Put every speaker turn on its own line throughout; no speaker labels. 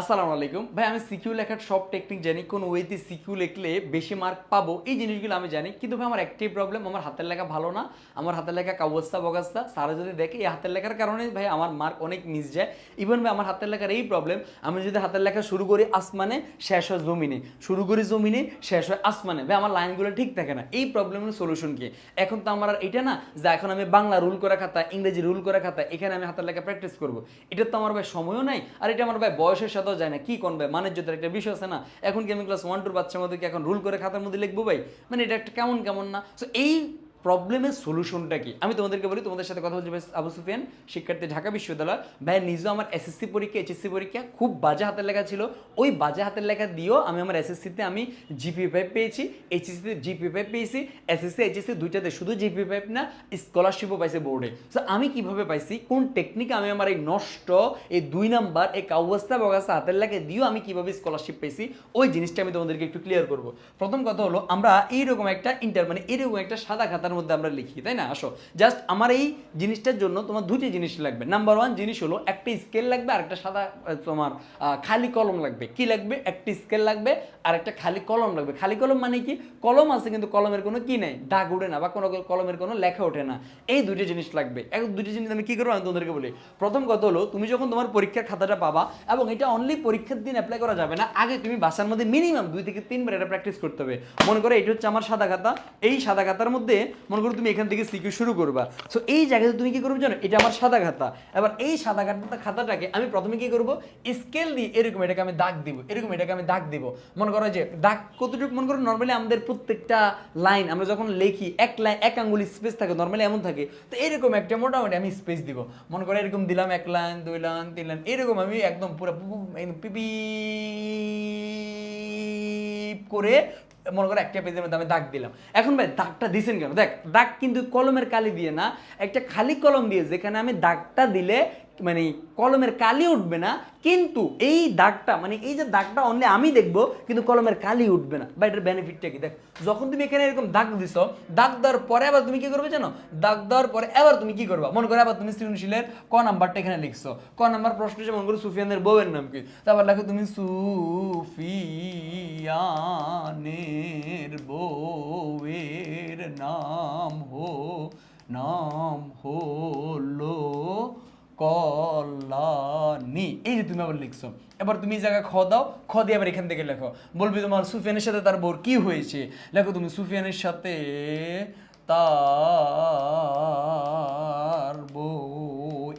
আসসালামু আলাইকুম। ভাই, আমি সিকিউ লেখার সব টেকনিক জানি, কোন ওয়েতে সিকিউ লিখলে বেশি মার্ক পাবো, এই জিনিসগুলো আমি জানি। কিন্তু ভাই, আমার একটাই প্রবলেম আমার হাতের লেখা ভালো না, আমার হাতের লেখা কাবস্তা বগাস্তা। সারা যদি দেখে, এই হাতের লেখার কারণে ভাই, আমার মার্ক অনেক মিস যায়। ইভেন ভাই, আমার হাতের লেখার এই প্রবলেম আমি যদি হাতের লেখা শুরু করি আসমানে, শেষ হয় জমিনে। শুরু করি জমিনে, শেষ হয় আসমানে। ভাই, আমার লাইনগুলো ঠিক থাকে না। এই প্রবলেমের সলিউশন কি? এখন তো আমার আর এটা না যে, এখন আমি বাংলা রুল করা খাতা, ইংরেজি রুল করা খাতা, এখানে আমি হাতের লেখা প্র্যাকটিস করব। এটা তো আমার ভাই সময়ও নাই, আর এটা আমার ভাই বয়সের সাথেও যায় না, কি কোন ভাই? মানের জোতের একটা বিষয় আছে না? এখন কি আমি ক্লাস ওয়ান টুর বাচ্চার মধ্যে কি এখন রুল করে খাতার মধ্যে লিখব ভাই? মানে এটা একটা কেমন কেমন না? সো এই প্রবলেমের সলিউশনটা কি? আমি তোমাদেরকে বলি, তোমাদের সাথে কথা বলছি আবু সুফিয়ান, শিক্ষার্থী ঢাকা বিশ্ববিদ্যালয়। ভাই নিজেও আমার এসএসসি পরীক্ষা এইচএসসি পরীক্ষা খুব বাজে হাতের লেখা ছিল। ওই বাজে হাতের লেখা দিয়েও আমি আমার এসএসসিতে আমি জিপি ফাইভ পেয়েছি এইচএসসিতে জিপি ফাইভ পেয়েছি এসএসসি এইচএসসি দুইটাতে শুধু জিপি ফাইভ না স্কলারশিপও পাইছে বোর্ডে সো আমি কীভাবে পাইছি, কোন টেকনিক আমি আমার এই নষ্ট, এই দুই নাম্বার, এই কাউবস্তা বগাস্তা হাতের লেখা দিয়েও আমি কীভাবে স্কলারশিপ পেয়েছি, ওই জিনিসটা আমি তোমাদেরকে একটু ক্লিয়ার করব। প্রথম কথা হলো, আমরা এইরকম একটা ইন্টার মানে এরকম একটা সাদা খাতার মধ্যে আমরা লিখি, তাই না? আসো জাস্ট আমার এই জিনিসটার জন্য তোমার দুটি জিনিস লাগবে। নাম্বার ওয়ান জিনিস হলো, একটা স্কেল লাগবে আর একটা সাদা তোমার খালি কলম লাগবে। কি লাগবে? একটা স্কেল লাগবে আর একটা খালি কলম লাগবে। খালি কলম মানে কি? কলম আছে, কিন্তু কলমের কোনো কি নেই, দাগ উঠে না, বা কোনো কলমের কোনো লেখা ওঠে না। এই দুটি জিনিস লাগবে। এখন দুটি জিনিস আমি কি করব? আমি তোমাদেরকে বলি। প্রথম কথা হলো, তুমি যখন তোমার পরীক্ষার খাতাটা পাবা, এবং এটা অনলি পরীক্ষার দিন অ্যাপ্লাই করা যাবে না, আগে তুমি বাসার মধ্যে মিনিমাম দুই থেকে তিনবার এটা প্র্যাকটিস করতে হবে। মনে করো এটা হচ্ছে আমার সাদা খাতা। এই সাদা খাতার মধ্যে মনে করো তুমি এখান থেকে সিকিউ শুরু করবা। সো এই জায়গাতে তুমি কি করবে জানো? এটা আমার সাদা খাতা। এবার এই সাদা খাতা খাতাটাকে আমি প্রথমে কি করব? স্কেল দিয়ে এরকম এটাকে আমি দাগ দিব, এরকম এটাকে আমি দাগ দিব। মনে করো যে দাগ কতটুকু মনে করো নর্মালি আমাদের প্রত্যেকটা লাইন আমরা যখন লিখি, এক লাইন এক আঙ্গুল স্পেস থাকে নর্মালি এমন থাকে। তো এরকম একটা মোটামুটি আমি স্পেস দিব। মনে করো এরকম দিলাম এক লাইন দুই লাইন তিন লাইন এরকম আমি একদম পুরো পিপি করে মনে করো একটা পেজের মধ্যে আমি দাগ দিলাম। এখন ভাই, দাগটা দিছেন কেন? দেখ, দাগ কিন্তু কলমের কালি দিয়ে না, একটা খালি কলম দিয়ে যেখানে আমি দাগটা দিলে মানে কলমের কালি উঠবে না, কিন্তু এই দাগটা মানে এই যে দাগটা অনলি আমি দেখব, কিন্তু কলমের কালি উঠবে না। বা এটার বেনিফিটটা কি? দেখ, যখন তুমি এখানে এরকম দাগ দিছ, দাগ দেওয়ার পরে আবার তুমি কি করবে জানো? দাগ দেওয়ার পরে এবার তুমি কি করবা? মনে করো আবার তুমি সৃজনশীলের ক নাম্বারটা এখানে লিখছো। ক নাম্বার প্রশ্ন হচ্ছে, মনে করো সুফিয়ানের বউয়ের নাম কি? তারপর লেখো তুমি সুফিয়ানের বউয়ের নাম হো, নাম হলো কল্যাণী। এই যে তুমি আবার লিখছো। এবার তুমি এই জায়গায় খ দাও, খ দিয়ে আবার এখান থেকে লেখো। বলবি তোমার সুফিয়ানের সাথে তার বোর কি হয়েছে? লেখো তুমি, সুফিয়ানের সাথে তার বউ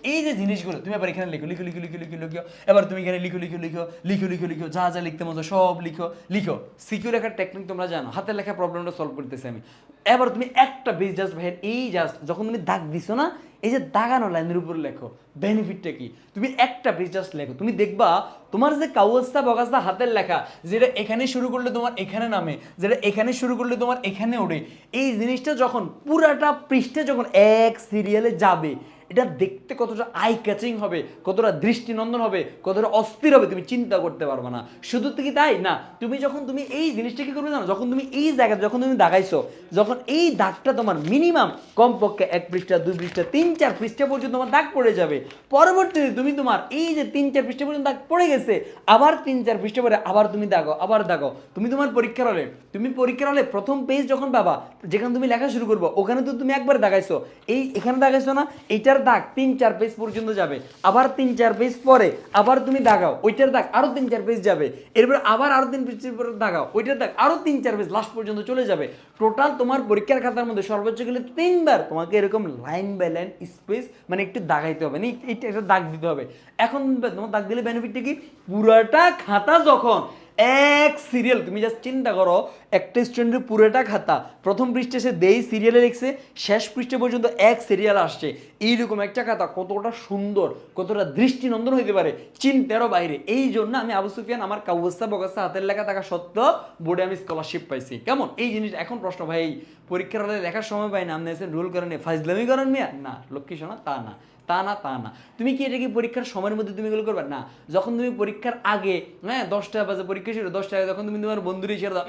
এই যে জিনিসগুলো তুমি আবার এখানে লিখো লিখো লিখো লিখো লিখো লিখো এবার তুমি এখানে লিখো লিখো লিখো লিখো লিখো লিখো যা যা লিখতে মতো সব লিখো লিখো সিকিউর লেখার টেকনিক তোমরা জানো হাতের লেখা প্রবলেমটা সলভ করতেছি আমি এবার তুমি একটা বেজ জাস্ট ভাইয়ের এই জাস্ট যখন তুমি দাগ দিছো না এই যে দাগানো লাইনের উপর লেখো বেনিফিটটা কি তুমি একটা পেজ জাস্ট লেখো তুমি দেখবা তোমার যে কাউস্তা বগাস্তা হাতের লেখা যেটা এখানে শুরু করলে তোমার এখানে নামে যেটা এখানে শুরু করলে তোমার এখানে ওঠে এই জিনিসটা যখন পুরাটা পৃষ্ঠে যখন এক সিরিয়ালে যাবে এটা দেখতে কতটা আই ক্যাচিং হবে, কতটা দৃষ্টিনন্দন হবে, কতটা অস্থির হবে তুমি চিন্তা করতে পারবে না। শুধু কি তাই? না, তুমি যখন তুমি এই জিনিসটা কি করবে জানো? যখন তুমি এই জায়গায় যখন তুমি দাগাইছো, যখন এই দাগটা তোমার মিনিমাম কমপক্ষে এক পৃষ্ঠা, দুই পৃষ্ঠা, তিন চার পৃষ্ঠা পর্যন্ত তোমার দাগ পড়ে যাবে। পরবর্তীতে তুমি তোমার এই যে তিন চার পৃষ্ঠা পর্যন্ত দাগ পড়ে গেছে, আবার তিন চার পৃষ্ঠা পরে আবার তুমি দাগো, আবার দাগো। তুমি তোমার পরীক্ষার হলে, তুমি পরীক্ষার হলে প্রথম পেজ যখন পাবা, যেখানে তুমি লেখা শুরু করব, ওখানে তো তুমি একবার দাগাইছো। এই এখানে দাগাইছো না, এইটার দাগ তিন, চার পেজ পর্যন্ত যাবে। আবার তিন, চার পেজ পরে আবার তুমি দাগাও, ওইটার দাগ আরও তিন, চার পেজ যাবে। এরপর আবার আরও তিন পেজ পরে দাগাও, ওইটার দাগ আরও তিন, চার পেজ লাস্ট পর্যন্ত চলে যাবে। টোটাল তোমার পরীক্ষার খাতার মধ্যে সর্বোচ্চ গেলে তিনবার তোমাকে এরকম লাইন বাই লাইন স্পেস মানে একটু দাগাইতে হবে মানে একটা দাগ দিতে হবে। এখন তোমার দাগ দিলে বেনিফিটটা কি? পুরাটা খাতা যখন এক সিরিয়াল তুমি জাস্ট চিন্তা করো, একটা স্টুডেন্টের পুরোটা খাতা, প্রথম পৃষ্ঠে সে দেই সিরিয়ালে লিখছে, শেষ পৃষ্ঠে পর্যন্ত এক সিরিয়াল আসছে। এইরকম একটা খাতা, কতটা সুন্দর, কতটা দৃষ্টিনন্দন হইতে পারে, চিন্তারও বাইরে। এই জন্য আমি আবু সুফিয়ান আমার কাউস্তা বগাস্তা হাতের লেখা থাকা সত্ত্বেও বোর্ডে আমি স্কলারশিপ পাইছি। কেমন? এই জিনিস এখন প্রশ্ন, ভাই পরীক্ষার হলে লেখার সময় পাই না, আপনি রুল করেন ফাইজলামি করেন মিয়া? না, লক্ষ্মী শোনা তা না। তা না তা না। তুমি কি এটা কি পরীক্ষার সময়ের মধ্যে তুমি এগুলো করবে? না। যখন তুমি পরীক্ষার আগে হ্যাঁ দশটা বাজে পরীক্ষা ছিল, দশটা আগে যখন তুমি তোমার বন্ধুরই ছেড়ে দাও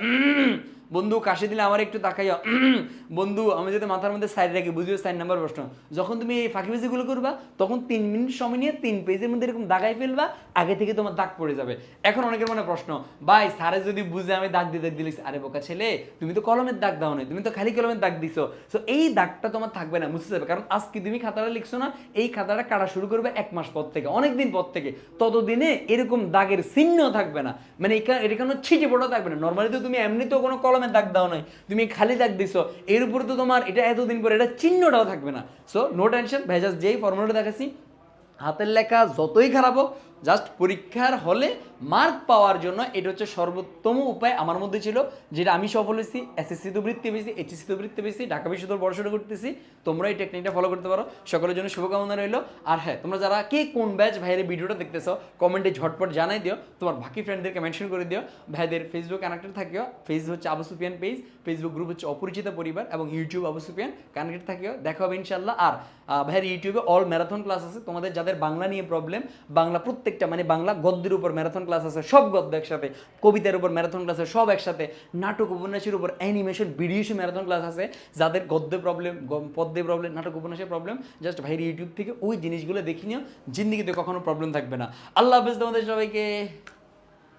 বন্ধু কাশি দিলে আমার একটু তাকাইয়া বন্ধু, আমি যদি মাথার মধ্যে সাইড রাখি, বুঝিও সাইড নাম্বার প্রশ্ন। যখন তুমি এই ফাঁকিবাজিগুলো করবা, তখন তিন মিনিট সময় নিয়ে তিন পেজের মধ্যে এরকম দাগাই ফেলবা, আগে থেকে তোমার দাগ পড়ে যাবে। এখন অনেকের মনে প্রশ্ন, ভাই, স্যারে যদি বুঝে আমি দাগ দাগ দিলিস আরে বোকা ছেলে, তুমি তো কলমের দাগ দাও না তুমি তো খালি কলমের দাগ দিছো। তো এই দাগটা তোমার থাকবে না মুছে যাবে কারণ আজকে তুমি খাতাটা লিখছো না এই খাতাটা কাটা শুরু করবে এক মাস পর থেকে অনেক দিন পর থেকে। ততদিনে এরকম দাগের চিহ্ন থাকবে না। মানে এটা কোনো ছিটে পড়া থাকবে না। নর্মালি তো তুমি এমনিতেও কোনো কলমে দাগ দাও নাই। তুমি খালি দাগ দিছো। এর উপরে তো তোমার এটা এতদিন পরে এটা চিহ্নটাও থাকবে না। সো নো টেনশন ভেজাস যেই ফর্মুলাটা দেখাচ্ছি, হাতের লেখা যতই খারাপ হোক জাস্ট পরীক্ষার হলে মার্ক পাওয়ার জন্য এটা হচ্ছে সর্বোত্তম উপায় আমার মধ্যে ছিল, যেটা আমি সফল হয়েছি এসএসসি তো বৃত্তি পেয়েছি এইচএসসি তো বৃত্তি পেয়েছি ঢাকা বিশ্ববিদ্যালয় পড়াশোনা করতেছি, তোমরা এই টেকনিকটা ফলো করতে পারো। সকলের জন্য শুভকামনা রইল। আর হ্যাঁ তোমরা যারা কে কোন ব্যাচ ভাইয়ের ভিডিওটা দেখতেছো কমেন্টে ঝটপট জানাই দিও। তোমার বাকি ফ্রেন্ডদেরকে মেনশন করে দিও। ভাইদের ফেসবুক কানেক্টেড থাকিও। ফেস হচ্ছে Abu Sufiyan page Facebook group হচ্ছে অপরিচিত পরিবার এবং ইউটিউব আবু সুফিয়ান কানেক্টেড থাকিও। দেখা হবে ইনশাল্লাহ আর ভাইয়ের ইউটিউবে অল ম্যারাথন ক্লাস আছে। তোমাদের যাদের বাংলা নিয়ে প্রবলেম বাংলা প্রত্যেকটা মানে বাংলা গদ্যের উপর ম্যারাথন ক্লাস আছে, সব গদ্য একসাথে, কবিতার উপর ম্যারাথন ক্লাস আছে, সব একসাথে, নাটক উপন্যাসের উপর অ্যানিমেশন ভিডিওসে ম্যারাথন ক্লাস আছে, যাদের গদ্যে প্রবলেম পদ্যে প্রবলেম নাটক উপন্যাসের প্রবলেম জাস্ট ভাইয়ের ইউটিউব থেকে ওই জিনিসগুলো দেখি নিও, জিন্দিগিতে কখনো প্রবলেম থাকবে না। আল্লাহ হাফেজ তোমাদের সবাইকে।